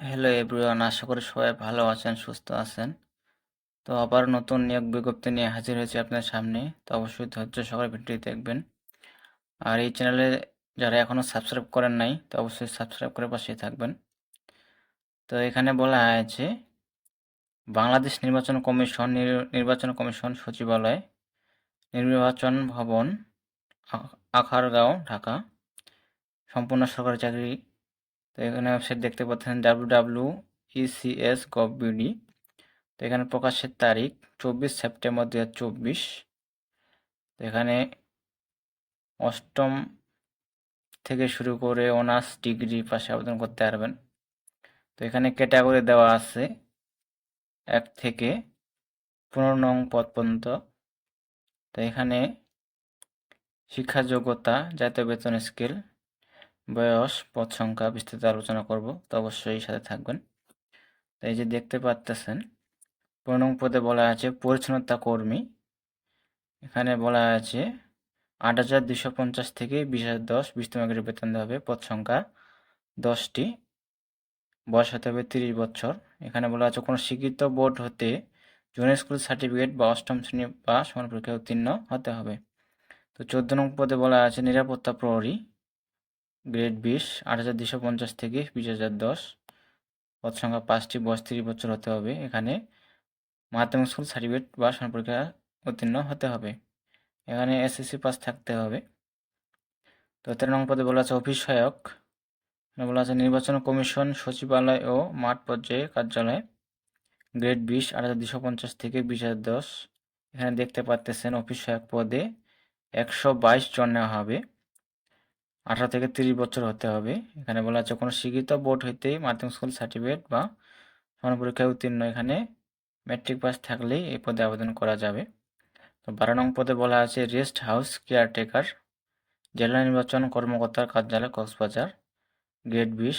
Hello everyone আশা করি সবাই ভালো আছেন, সুস্থ আছেন। তো আবার নতুন নিয়োগ বিজ্ঞপ্তি নিয়ে হাজির হয়েছে আপনার সামনে। তো অবশ্যই ধৈর্য সহকারে ভিডিওটি দেখবেন। আর এই চ্যানেলে যারা এখনও সাবস্ক্রাইব করেন নাই, তো অবশ্যই সাবস্ক্রাইব করে পাশে থাকবেন। তো এখানে বলা হয়েছে বাংলাদেশ নির্বাচন কমিশন নির্বাচন কমিশন সচিবালয়, নির্বাচন ভবন আখারগাঁও, ঢাকা। সম্পূর্ণ সরকারি চাকরি তো এখানে ওয়েবসাইট দেখতে পাচ্ছেন W W ECS gov BD তো এখানে প্রকাশের তারিখ চব্বিশ সেপ্টেম্বর দু হাজার চব্বিশ। তো এখানে অষ্টম থেকে শুরু করে অনার্স ডিগ্রি পাশে আবেদন করতে পারবেন। তো এখানে ক্যাটাগরি দেওয়া আছে এক থেকে পনেরো নং পদ পর্যন্ত। তো এখানে শিক্ষা যোগ্যতা জাতীয় বেতন স্কেল বয়স, পদ সংখ্যা বিস্তৃত আলোচনা করব, তো অবশ্যই সাথে থাকবেন। তো এই যে দেখতে পাচ্তেছেন পনেরো পদে বলা আছে পরিচ্ছন্নতা কর্মী। এখানে বলা আছে আট হাজার দুশো পঞ্চাশ থেকে বিশ হাজার দশ, বিশতম গ্রেড বেতন দেওয়া হবে, পদ সংখ্যা দশটি। বয়স হতে হবে তিরিশ বছর। এখানে বলা আছে কোনো স্বীকৃত বোর্ড হতে জুনিয়র স্কুল সার্টিফিকেট বা অষ্টম শ্রেণি বা সমান পরীক্ষায় উত্তীর্ণ হতে হবে। তো চোদ্দ নং পদে বলা আছে নিরাপত্তা প্রহরী। গ্রেড বিশ, আট হাজার দুশো পঞ্চাশ থেকে বিশ হাজার দশ। পদ সংখ্যা পাঁচটি বয়স তিরিশ বছর হতে হবে। এখানে মাধ্যমিক স্কুল সার্টিফিকেট বা পরীক্ষা উত্তীর্ণ হতে হবে। এখানে এসএসসি পাস থাকতে হবে। তো তেরো নং পদে বলা আছে অফিস সহায়ক। বলা আছে নির্বাচন কমিশন, সচিবালয় ও মাঠ পর্যায়ে কার্যালয়। গ্রেড বিশ, আট হাজার দুশো পঞ্চাশ থেকে বিশ হাজার দশ। এখানে দেখতে পাচ্তেছেন অফিস সহায়ক পদে একশো বাইশ জন নেওয়া হবে। আঠারো থেকে তিরিশ বছর হতে হবে। এখানে বলা আছে, কোনো স্বীকৃত বোর্ড হইতে মাধ্যমিক স্কুল সার্টিফিকেট বা সমান পরীক্ষায় উত্তীর্ণ এখানে ম্যাট্রিক পাস থাকলেই এই পদে আবেদন করা যাবে। তো বারো নং পদে বলা আছে রেস্ট হাউস কেয়ারটেকার জেলা নির্বাচন কর্মকর্তার কার্যালয়, কক্সবাজার। গ্রেড বিশ,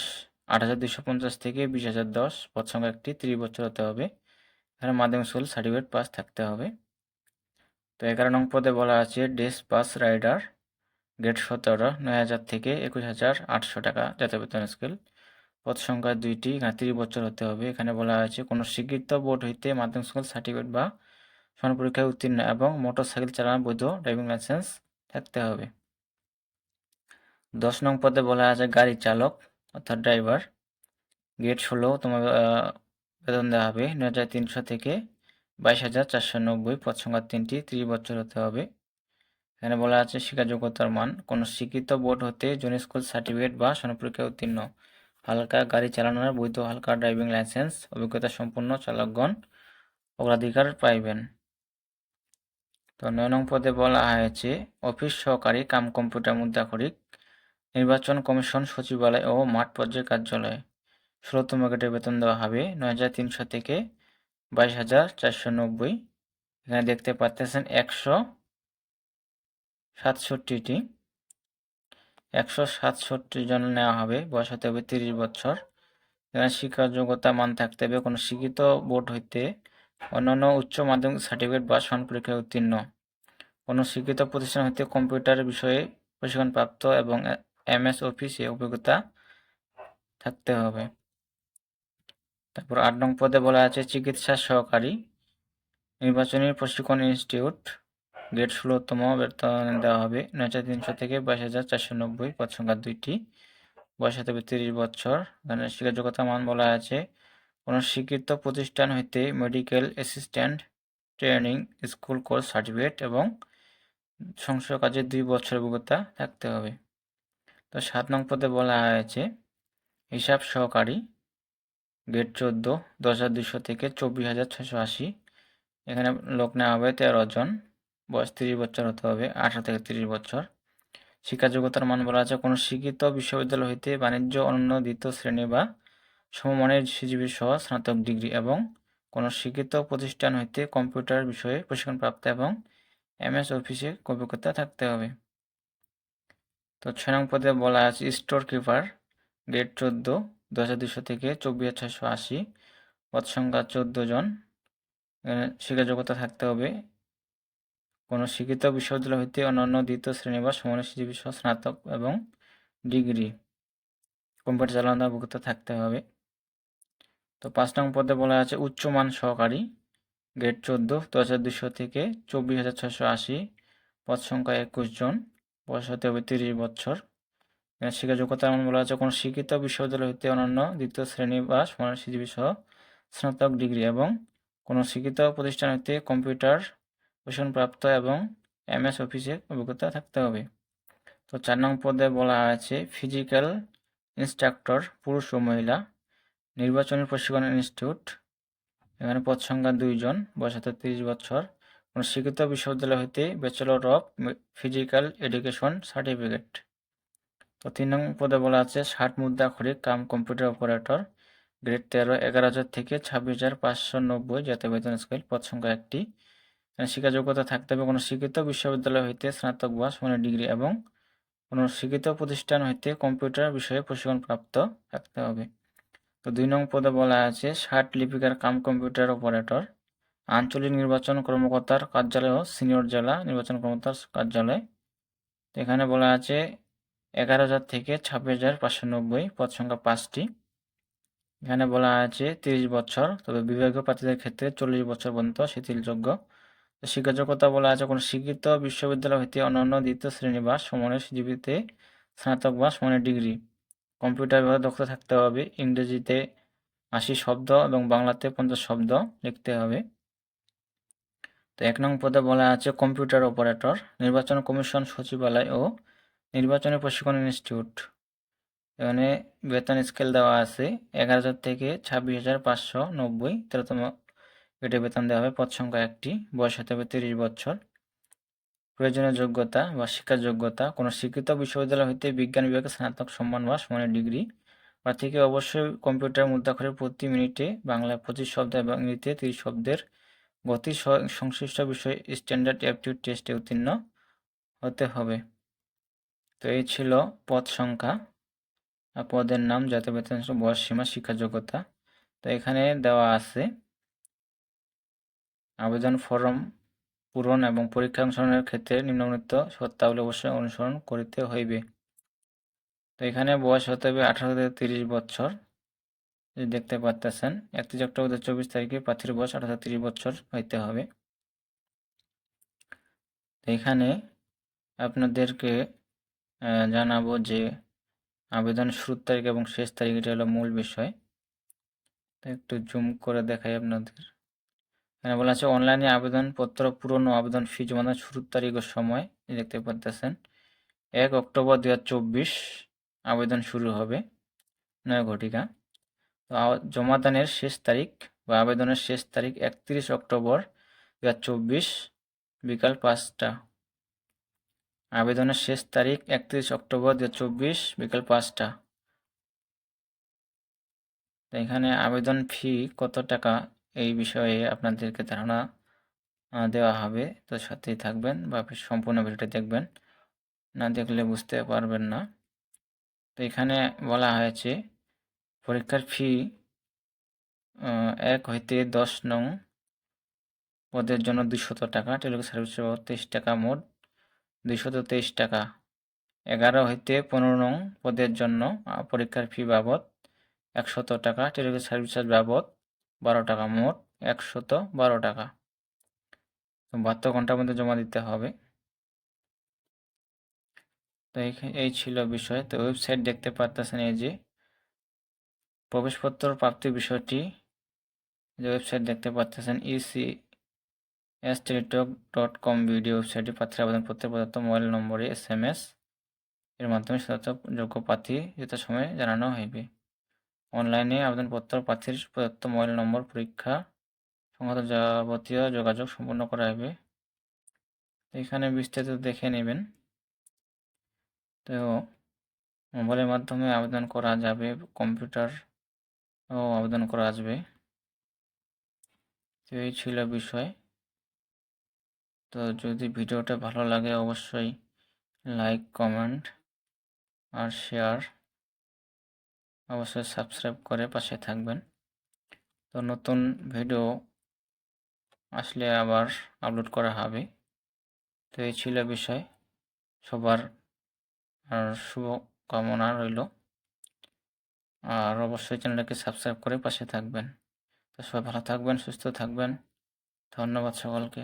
আট হাজার দুশো পঞ্চাশ থেকে বিশ হাজার দশ, পদ সংখ্যা একটি, তিরিশ বছর হতে হবে। এখানে মাধ্যমিক স্কুল সার্টিফিকেট পাস থাকতে হবে। তো এগারো নং পদে বলা আছে ডেস পাস রাইডার গ্রেড সতেরো, নয় হাজার থেকে একুশ হাজার আটশো টাকা জাতীয় বেতন স্কেল। পদ সংখ্যা দুইটি, এখানে তিরিশ বছর হতে হবে। এখানে বলা হয়েছে, কোনো স্বীকৃত বোর্ড হইতে মাধ্যমিক স্কুল সার্টিফিকেট বা সমান পরীক্ষায় উত্তীর্ণ এবং মোটর সাইকেল চালানোর বৈধ ড্রাইভিং লাইসেন্স থাকতে হবে। দশ নং পদে বলা আছে, গাড়ি চালক অর্থাৎ ড্রাইভার। গ্রেড ষোলো, তোমার বেতন দেওয়া হবে। নয় হাজার তিনশো থেকে বাইশ হাজার চারশো নব্বই, পদ সংখ্যা তিনটি, ত্রিশ বছর হতে হবে। এখানে বলা আছে শিক্ষা যোগ্যতার মান। কোনো স্বীকৃত বোর্ড হতে জুনিয়র স্কুল সার্টিফিকেট বা সনপরীক্ষায় উত্তীর্ণ। হালকা গাড়ি চালানোর বৈধ হালকা ড্রাইভিং লাইসেন্স, অভিজ্ঞতা সম্পন্ন চালকগণ অগ্রাধিকার পাইবেন। তো নয় নং পদে বলা হয়েছে, অফিস সহকারী কাম কম্পিউটার মুদ্রাক্ষরিক, নির্বাচন কমিশন সচিবালয় ও মাঠ পর্যায়ের কার্যালয়। ষোলোতম গ্রেডের বেতন দেওয়া হবে নয় হাজার তিনশো থেকে বাইশ হাজার চারশো নব্বই। এখানে দেখতে পাচ্তেছেন একশো সাতষট্টিটি। একশো সাতষট্টি জন নেওয়া হবে, বয়স হতে হবে তিরিশ বছর। এখানে শিক্ষা যোগ্যতা, মান থাকতে হবে। কোনো শিক্ষিত বোর্ড হইতে অন্যান্য উচ্চ মাধ্যমিক সার্টিফিকেট বা সমান পরীক্ষায় উত্তীর্ণ। কোনো শিক্ষিত প্রতিষ্ঠান হইতে কম্পিউটার বিষয়ে প্রশিক্ষণপ্রাপ্ত এবং এমএস অফিসে অভিজ্ঞতা থাকতে হবে। তারপর আট নং পদে বলা আছে, চিকিৎসা সহকারী। নির্বাচনী প্রশিক্ষণ ইনস্টিটিউট। গ্রেড ষোলোতম বেতন দেওয়া হবে। নয় হাজার তিনশো থেকে বাইশ হাজার চারশো নব্বই পদ সংখ্যা দুইটি। বয়স হতে হবে তিরিশ বছর। এখানে শিক্ষা যোগ্যতা মান বলা আছে। কোনো স্বীকৃত প্রতিষ্ঠান হইতে medical assistant training school course certificate এবং সংসদ কাজে দুই বছর অভিজ্ঞতা থাকতে হবে। তো সাত নং পদে বলা হয়েছে, হিসাব সহকারী, গ্রেড চোদ্দ, দশ হাজার দুশো থেকে চব্বিশ হাজার ছশো আশি। এখানে লোক নেওয়া হবে তেরো জন। বয়স তিরিশ বছর হতে হবে, আঠারো থেকে তিরিশ বছর। শিক্ষা যোগ্যতার মান বলা আছে, কোনো শিক্ষিত বিশ্ববিদ্যালয় হইতে বাণিজ্য অনন্য দ্বিতীয় শ্রেণি বা সমমানের সিজিবি সহ স্নাতক ডিগ্রি এবং কোনো শিক্ষিত প্রতিষ্ঠান হইতে কম্পিউটার বিষয়ে প্রশিক্ষণপ্রাপ্ত এবং এমএস অফিসে অভিজ্ঞতা থাকতে হবে। তো ছয় নং পদে বলা আছে স্টোর কিপার গ্রেড চোদ্দ দু হাজার দুশো থেকে চব্বিশ ছয়শো আশি, পদ সংখ্যা চোদ্দ জন। এখানে শিক্ষা যোগ্যতা থাকতে হবে কোনো শিক্ষিত বিশ্ববিদ্যালয় হইতে অন্যান্য দ্বিতীয় শ্রেণি বা সিজিবি সহ স্নাতক এবং ডিগ্রি কম্পিউটার চালানোর অভিজ্ঞতা থাকতে হবে। তো পাঁচ নং পদে বলা আছে উচ্চমান সহকারী, গ্রেড চোদ্দ, দু হাজার দুশো থেকে চব্বিশ হাজার ছশো আশি, পদ সংখ্যা একুশ জন, বয়স হতে হবে তিরিশ বছর। শিক্ষা যোগ্যতা এমন বলা আছে, কোনো শিক্ষিত বিশ্ববিদ্যালয় হইতে অনন্য দ্বিতীয় শ্রেণি বা সমান সহ স্নাতক ডিগ্রি এবং কোনো শিক্ষিত প্রতিষ্ঠান হইতে কম্পিউটার প্রশিক্ষণপ্রাপ্ত এবং এমএস অফিসে অভিজ্ঞতা থাকতে হবে। তো চার নং পদে বলা আছে ফিজিক্যাল ইনস্ট্রাক্টর, পুরুষ ও মহিলা, নির্বাচনী প্রশিক্ষণ ইনস্টিটিউট। এখানে পদ সংখ্যা দুইজন বয়স হতে তিরিশ বছর। কোনো শিক্ষিত বিশ্ববিদ্যালয় হইতে bachelor of physical education certificate. তো তিন নং পদে বলা আছে, ষাট মুদ্রা খরিক কাম কম্পিউটার অপারেটর, গ্রেড তেরো, এগারো হাজার থেকে ছাব্বিশ হাজার পাঁচশো নব্বই জাতীয় বেতন স্কেল, পদ সংখ্যা একটি। শিক্ষা যোগ্যতা থাকতে হবে। কোনো শিক্ষিত বিশ্ববিদ্যালয় হইতে স্নাতক বা সমানের ডিগ্রি এবং কোনো শিক্ষিত প্রতিষ্ঠান হইতে কম্পিউটার বিষয়ে প্রশিক্ষণ প্রাপ্ত থাকতে হবে। তো দুই নং পদে বলা আছে, ষাট লিপিকার কাম কম্পিউটার অপারেটর, আঞ্চলিক নির্বাচন কর্মকর্তার কার্যালয় ও সিনিয়র জেলা নির্বাচন কর্মকর্তার কার্যালয়। এখানে বলা আছে, এগারো হাজার থেকে ছাব্বিশ হাজার পাঁচশো নব্বই পদ সংখ্যা পাঁচটি। এখানে বলা আছে, তিরিশ বছর, তবে বিভাগীয় প্রার্থীদের ক্ষেত্রে চল্লিশ বছর পর্যন্ত শিথিলযোগ্য। শিক্ষাযোগ্যতা বলা আছে কোনো শিক্ষিত বিশ্ববিদ্যালয় হইতে অন্যান্য দ্বিতীয় শ্রেণি বা সমানের জীবিতে স্নাতক বা সমানের ডিগ্রি। কম্পিউটার বিভাগে দক্ষ থাকতে হবে। ইংরেজিতে আশি শব্দ এবং বাংলাতে পঞ্চাশ শব্দ লিখতে হবে। তো এক নং পদে বলা আছে, কম্পিউটার অপারেটর, নির্বাচন কমিশন সচিবালয় ও নির্বাচনী প্রশিক্ষণ ইনস্টিটিউট। এখানে বেতন স্কেল দেওয়া আছে, এগারো হাজার থেকে ছাব্বিশ হাজার পাঁচশো নব্বই তেরোতম গ্রেডে বেতন দেওয়া হবে। পদ সংখ্যা একটি। বয়স হতে হবে তিরিশ বছর। প্রয়োজনীয় যোগ্যতা বা শিক্ষার যোগ্যতা। কোনো শিক্ষিত বিশ্ববিদ্যালয় হইতে বিজ্ঞান বিভাগে স্নাতক সম্মান বা সমানের ডিগ্রি। প্রার্থীকে অবশ্যই কম্পিউটার মুদ্রাক্ষরে প্রতি মিনিটে বাংলায় পঁচিশ শব্দ এবং ইংরেজিতে তিরিশ শব্দের গতি সংশ্লিষ্ট বিষয়ে স্ট্যান্ডার্ড অ্যাপটিউড টেস্টে উত্তীর্ণ হতে হবে। তো এই ছিল পদ সংখ্যা। পদের নাম, জাতীয় বেতন, বয়স সীমা শিক্ষা যোগ্যতা। তো এখানে দেওয়া আছে আবেদন ফর্ম পূরণ এবং পরীক্ষা অংশগ্রহণের ক্ষেত্রে নিম্নলিখিত শর্তাবলী অবশ্যই অনুসরণ করিতে হইবে। তো এখানে বয়স হতে হবে আঠারো থেকে তিরিশ বছর। দেখতে পাচ্তেছেন একত্রিশ অক্টোবর চব্বিশ তারিখে প্রার্থীর বয়স আঠারো থেকে তিরিশ বছর হইতে হবে। এখানে আপনাদেরকে জানাব যে আবেদন শুরুর তারিখ এবং শেষ তারিখ এটা হলো মূল বিষয়। একটু জুম করে দেখাই আপনাদের। এখানে বলা আছে, অনলাইনে আবেদনপত্র পূরণ ও আবেদন ফি জমা শুরুর তারিখ ও সময় দেখতে পাচ্ছেন এক অক্টোবর দু হাজার চব্বিশ আবেদন শুরু হবে, নয় ঘটিকা। তো জমাদানের শেষ তারিখ বা আবেদনের শেষ তারিখ একত্রিশ অক্টোবর দু হাজার চব্বিশ, বিকাল পাঁচটা। আবেদনের শেষ তারিখ একত্রিশ অক্টোবর দু হাজার চব্বিশ, বিকাল পাঁচটা। এখানে আবেদন ফি কত টাকা? এই বিষয়ে আপনাদেরকে ধারণা দেওয়া হবে। তো সাথেই থাকবেন বা সম্পূর্ণ ভিডিওটি দেখবেন। না দেখলে বুঝতে পারবেন না। তো এখানে বলা হয়েছে, পরীক্ষার ফি এক হইতে দশ নং পদের জন্য দুশত টাকা, টেলিকম সার্ভিস তেইশ টাকা মোট দুইশত তেইশ টাকা। এগারো হইতে পনেরো নং পদের জন্য পরীক্ষার ফি বাবদ একশত টাকা, টেলিকম সার্ভিস বাবদ বারো টাকা মোট, একশত বারো টাকা। তো বাহাত্তর ঘণ্টার মধ্যে জমা দিতে হবে। তো এই ছিল বিষয়। তো ওয়েবসাইট দেখতে পারতেছেন এই যে, প্রবেশপত্র প্রাপ্তির বিষয়টি। যে ওয়েবসাইট দেখতে পাচ্ছেন E C S Teletalk dot com video ওয়েবসাইটে প্রার্থীর আবেদনপত্রে প্রদত্ত মোবাইল নম্বরে এস এম এস এর মাধ্যমে যোগ্য প্রার্থী যথাসময়ে জানানো হইবে। অনলাইনে আবেদনপত্র প্রার্থীর প্রদত্ত মোবাইল নম্বর, পরীক্ষা, সংক্রান্ত যাবতীয় যোগাযোগ সম্পন্ন করা হবে। এখানে বিস্তারিত দেখে নেবেন। তো মোবাইলের মাধ্যমে আবেদন করা যাবে, কম্পিউটার ও আবেদন করা আসবে। তো এই ছিল বিষয়। তো যদি ভিডিওটা ভালো লাগে অবশ্যই লাইক, কমেন্ট আর শেয়ার অবশ্যই সাবস্ক্রাইব করে পাশে থাকবেন। তো নতুন ভিডিও আসলে আবার আপলোড করা হবে। তো এই ছিল বিষয়। সবার আর শুভকামনা রইল। আর অবশ্যই চ্যানেলটাকে সাবস্ক্রাইব করে পাশে থাকবেন। তো সবাই ভালো থাকবেন, সুস্থ থাকবেন। ধন্যবাদ সকলকে।